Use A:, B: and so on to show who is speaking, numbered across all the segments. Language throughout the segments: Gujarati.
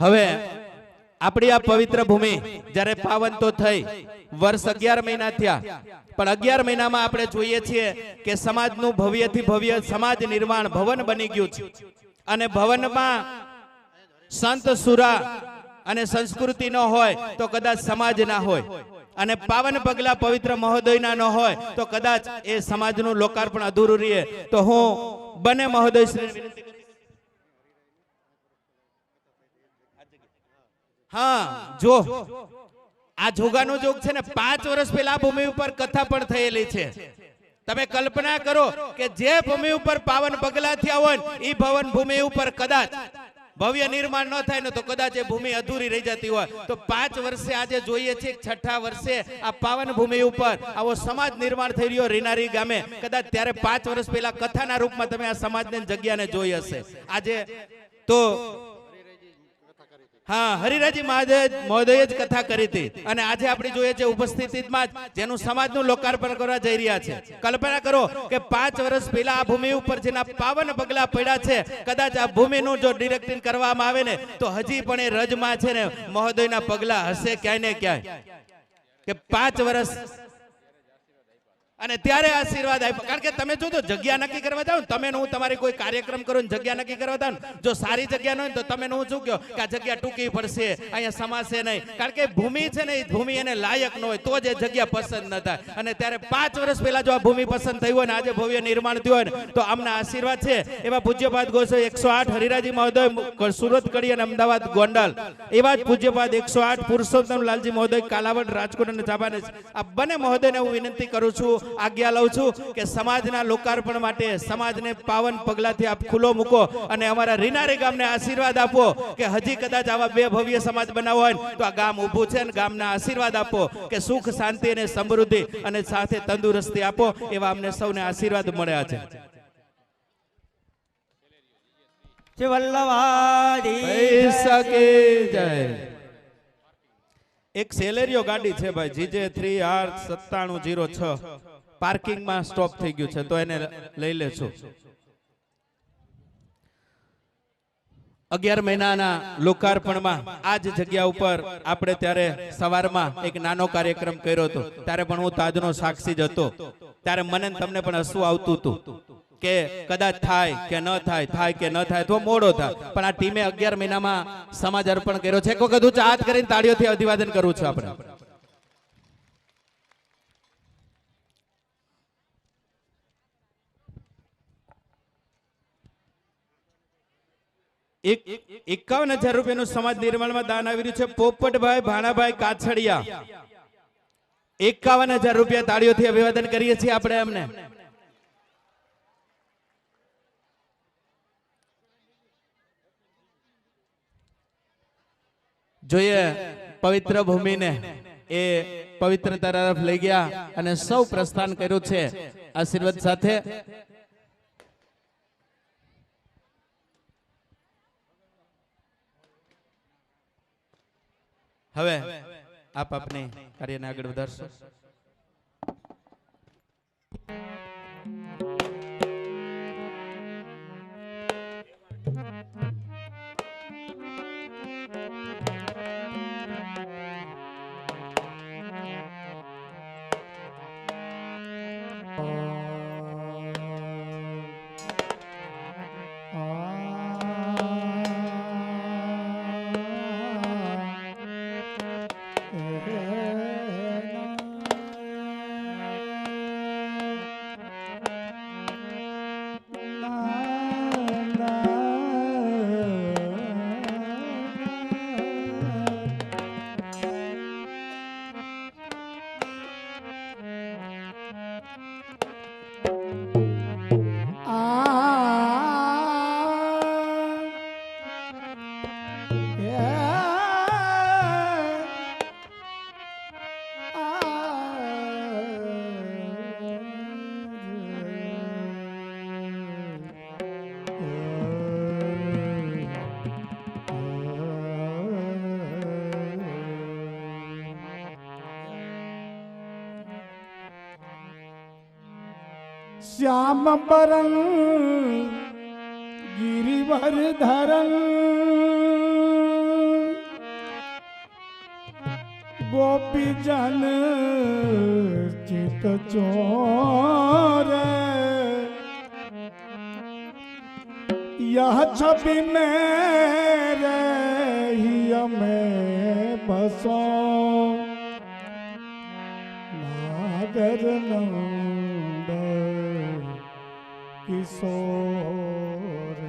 A: હવે, આપણી આ પવિત્ર ભૂમિ જ્યારે પાવન તો થઈ, વર્ષ અગિયાર મહિના થયા. પણ અગિયાર મહિનામાં આપણે જોઈએ છીએ કે સમાજનું ભવ્યથી ભવ્ય સમાજ નિર્માણ ભવન બની ગયું છે. અને ભવનમાં સંત સુરા અને સંસ્કૃતિ ન હોય તો કદાચ સમાજ ના હોય. અને પાવન પગલા પવિત્ર મહોદયના ન હોય તો કદાચ એ સમાજનું લોકાર્પણ અધૂરું રહે. તો હું બંને મહોદય શ્રી હા, જો. આ જોગાનો જોગ છે ને, પાંચ વર્ષ પહેલા ભૂમિ ઉપર કથા પણ થયેલી છે. તમે કલ્પના કરો કે જે ભૂમિ ઉપર પાવન પગલા થયા હોય એ ભવન ભૂમિ ઉપર કદાચ ભવ્ય નિર્માણ ન થાય ને, તો કદાચ એ ભૂમિ અધૂરી રહી જતી હોય. તો પાંચ વર્ષે આજે જોઈએ છે છઠ્ઠા વર્ષે આ પાવન ભૂમિ ઉપર આવો સમાજ નિર્માણ થઈ રહ્યો રીનારી ગામે. કદાચ ત્યારે પાંચ વર્ષ પહેલા કથાના રૂપમાં તમે આ સમાજને જગ્યાને જોઈ હશે. આજે તો હા, હરિરાજી મહાદેવ, મહોદય જ કથા કરી હતી. અને આજે આપણે જોઈએ છે ઉપસ્થિતિમાં જેનું સમાજનું લોકાર્પણ કરવા જઈ રહ્યા છે. કલ્પના કરો કે પાંચ વર્ષ પહેલા આ ભૂમિ ઉપર જેના પાવન પગલા પડ્યા છે, કદાચ આ ભૂમિનું જો ડિરેક્ટિંગ કરવામાં આવે ને, તો હજી પણ એ રજમાં છે ને, મહોદયના પગલા હશે ક્યાંય ને ક્યાંય. કે પાંચ વર્ષ અને ત્યારે આશીર્વાદ આપ્યો. કારણ કે તમે જો જગ્યા નક્કી કરવા જાવ તમે હું તમારી કોઈ કાર્યક્રમ કરો જગ્યા નક્કી કરવા જાવ જો સારી જગ્યા ન તો તમે હું શું કહો કે આ જગ્યા ટૂંકી પડશે, અહીંયા સમાશે નહીં. કારણ કે ભૂમિ છે ને એ ભૂમિ એને લાયક ન હોય, તો જ એ જગ્યા પસંદ ન થાય. અને ત્યારે પાંચ વર્ષ પહેલા જો આ ભૂમિ પસંદ થઈ હોય ને, આજે ભવ્ય નિર્માણ થયું હોય ને, તો આમના આશીર્વાદ છે. એવા પૂજ્યપાદ ગોસો એકસો આઠ હરિરાજી મહોદય સુરત કડી અને અમદાવાદ ગોંડલ. એવા જ પૂજ્યપાદ એકસો આઠ પુરુષોત્તમ લાલજી મહોદય, કાલાવડ, રાજકોટ અને ચાબાને આ બંને મહોદયને હું વિનંતી કરું છું આજ્ઞા લઉં છું કે સમાજના લોકાર્પણ માટે સમાજને પાવન પગલાથી આપ ખુલ્લો મૂકો અને અમારા રીનારી ગામને આશીર્વાદ આપો કે હજી કદાચ આવા બે ભવ્ય સમાજ બનાવો હોય તો આ ગામ ઊભું છે અને ગામના આશીર્વાદ આપો કે સુખ શાંતિ અને સમૃદ્ધિ અને સાથે તંદુરસ્તી આપો એવા અમને સૌને આશીર્વાદ મળ્યા છે. શકે જય. એક સેલેરિયો ગાડી છે ભાઈ જીજે થ્રી આર સત્તાણું જીરો છ. પાર્કિંગમાં સ્ટોપ થઈ ગયું છે તો એને લઈ લેશો અગિયાર મહિનાના લોકાર્પણમાં આ જ જગ્યા ઉપર આપણે ત્યારે સવારમાં એક નાનો કાર્યક્રમ કર્યો હતો. ત્યારે પણ હું તાજનો સાક્ષી જ હતો. ત્યારે મને તમને પણ હસવું આવતું હતું કે કદાચ થાય કે ન થાય થાય કે ન થાય તો મોડો થાય પણ આ ટીમે અગિયાર મહિનામાં સમાજ અર્પણ કર્યો છે. એક વખત હું હાથ કરીને તાળીઓથી અભિવાદન કરું છું આપણે. એક એકાવન હજાર રૂપિયાનું સમાજ નિર્માણમાં દાન આવી રહ્યું છે. પોપટભાઈ, ભાણાભાઈ, કાછડિયા. એકાવન હજાર રૂપિયા તાળીઓથી અભિવાદન કરીએ છીએ આપણે એમને. જોઈએ, પવિત્ર ભૂમિને એ પવિત્ર તરફ લઈ ગયા અને સૌ પ્રસ્થાન કર્યું છે. આશીર્વાદ સાથે હવે આપ આપની કાર્યને આગળ વધારશો.
B: श्याम परं गिरिवर धरं गोपी जन चित चोर यह छवि मेरे हिय में बसो नागर नौ ਸੋਰ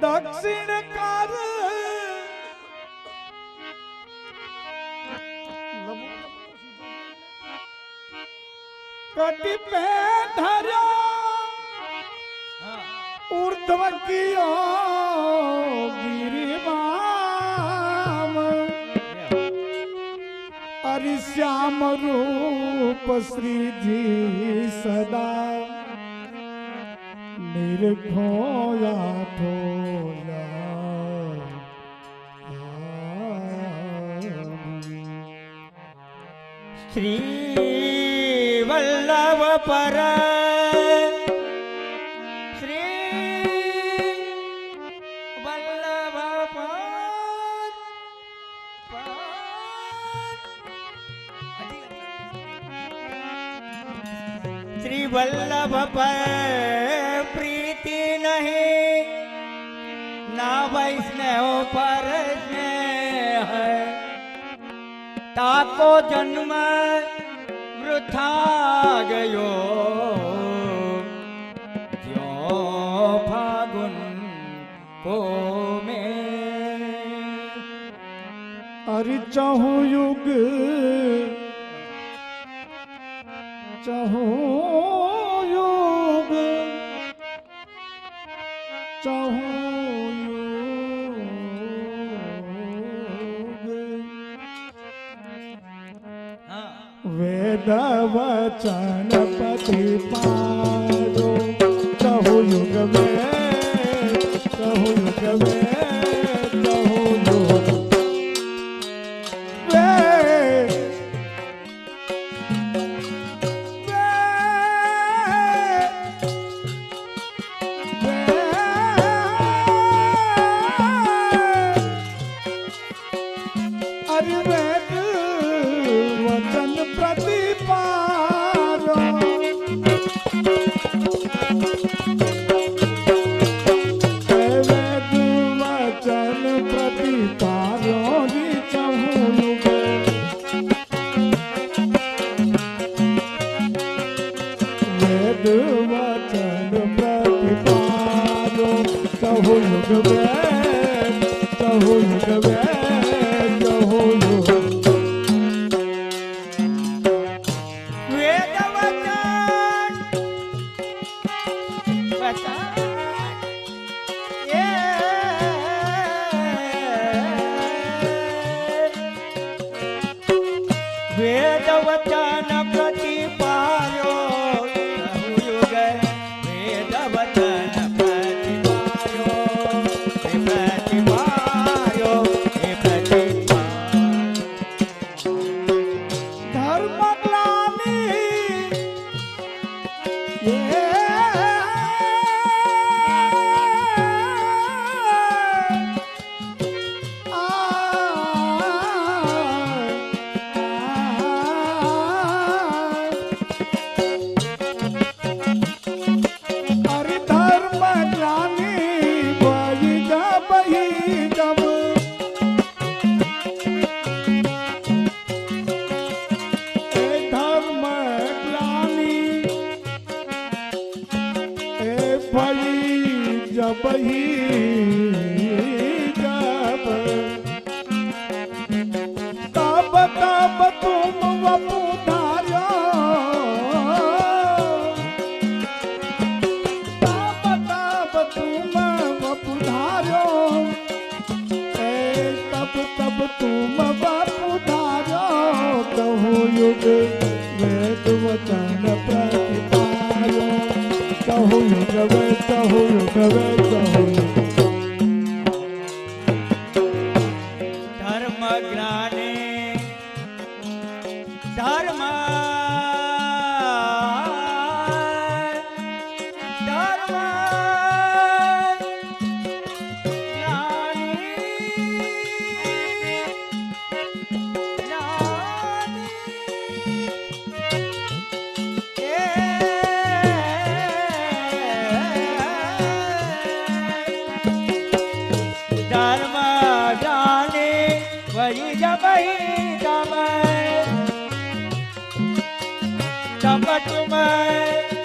B: ਦਕਸ਼ਿਣ ਕਰ। ਕਟਿ ਉਰਧਵ ਕੀਓ ਗਿਰਿਮਾ। श्याम रूप श्यामरूपीजी सदा। निर्भोया भोया श्रीवल्लभ पर
C: શ્રી વલ્લભ પર પ્રીતિ નહીં ના વૈષ્ણવ પર સ્નેહ તાકો જન્મ વૃથા ગયો જ્યો ફાગુન કો મે
B: અરે ચહુ યુગ વચન પતિ પારો કહો યુગ મે કહો યુગ મે કહો યુગ મે અરે વેદ વચન પ્રતિપારો કહુ વેદ
C: વચન પ્રતિપાયો.
B: કહું યુગ કહું યુગ
C: જમઈ જમઈ જમઈ ચમટ મય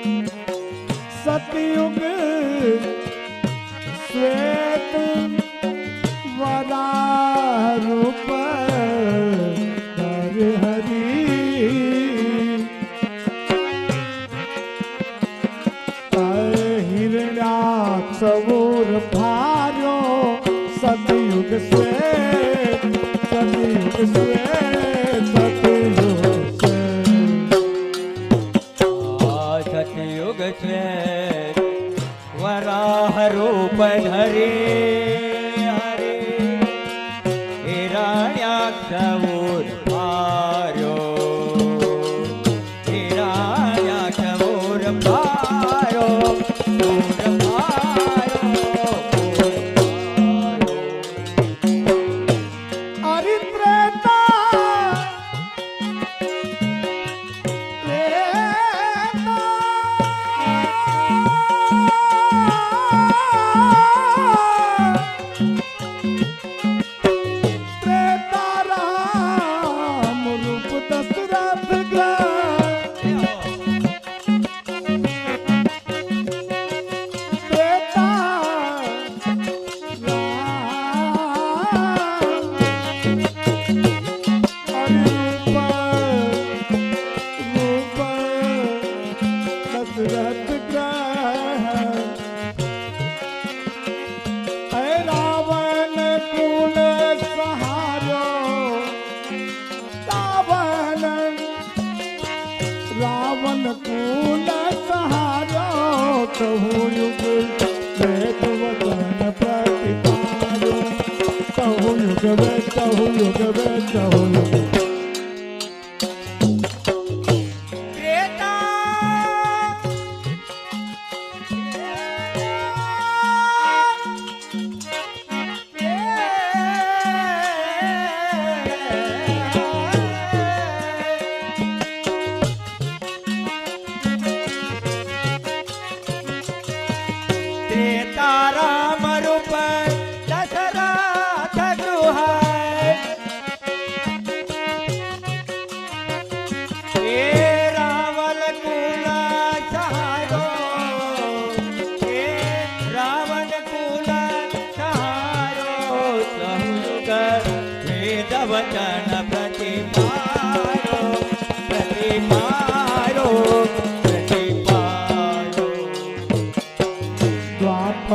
B: સતયુગ શ્વેત વરા રૂપ હર હરી હિરણાક્ષવર ભાર્યો સતયુગ શ્વેત સતયુગ શ્વેત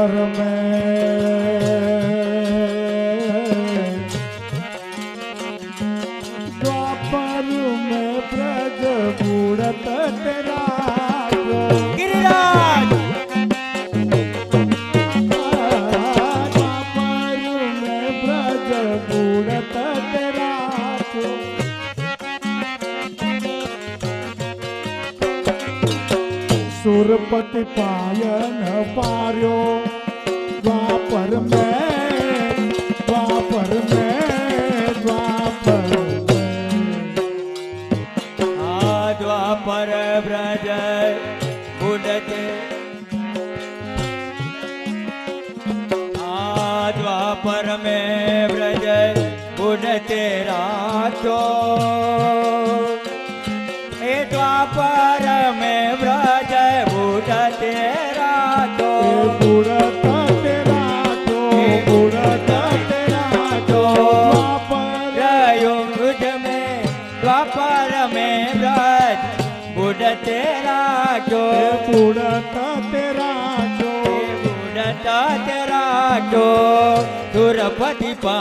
B: में
C: દ્વાપર વ્રજ બુડતે આ દ્વાપર મે વ્રજ બુડતે રાખ્યો దురపతి పా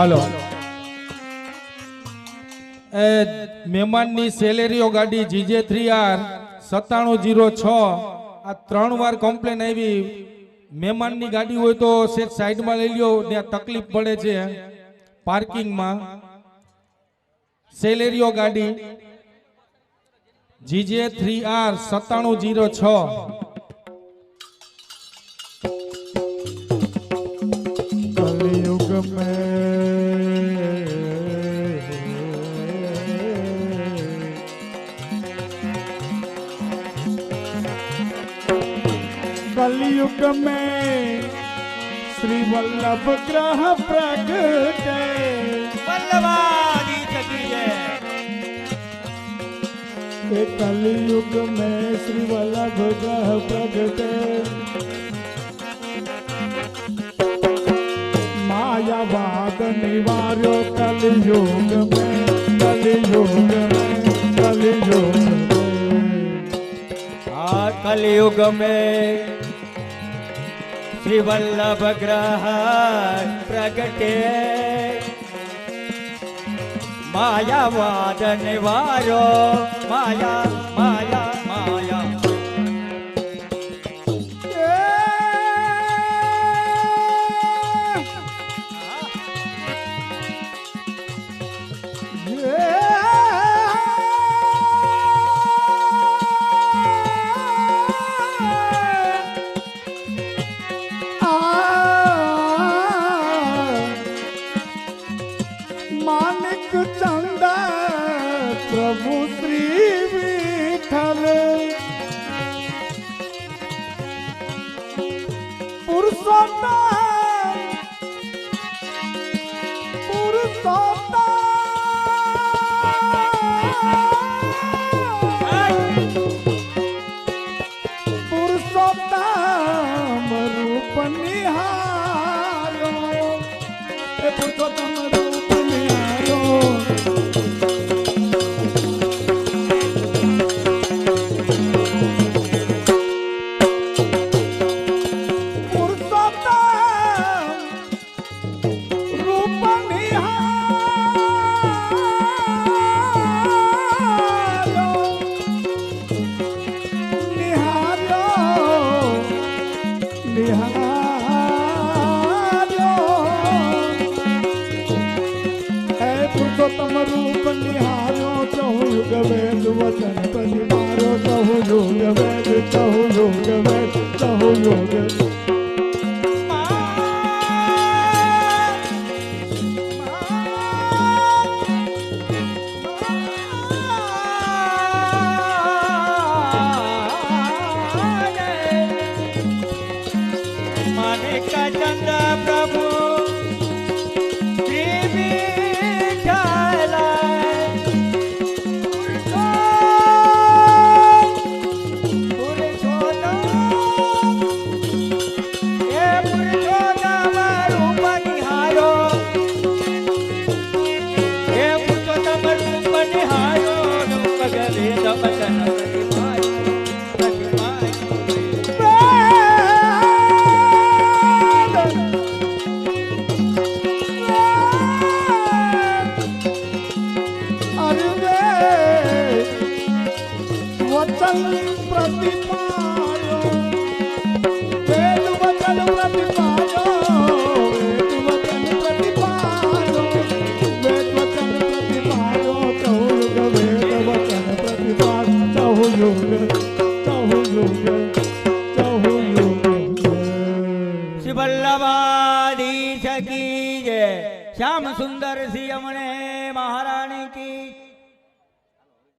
D: હાલો. એ મહેમાનની સેલેરીઓ ગાડી જીજે થ્રી આર સત્તાણું જીરો છ. આ ત્રણ વાર કમ્પ્લેન આવી. મહેમાનની ગાડી હોય તો સેટ સાઈડમાં લઈ લ્યો, ત્યાં તકલીફ પડે છે પાર્કિંગમાં. સેલેરીઓ ગાડી જીજે થ્રી આર સત્તાણું જીરો છ.
B: વલ્લભ ગ્રહ પ્રગટે.
C: વલ્લભાદી જગીએ
B: એ કલયુગ મે શ્રી વલ્લભ ગ્રહ પ્રગટે. માયાવાદ નિવાર્યો કલયુગ મે કલયુગ
C: કલયુગ કલયુગ મે શ્રી વલ્લભ ગ્રહ પ્રગટે માયાવાદ નિવારો માયા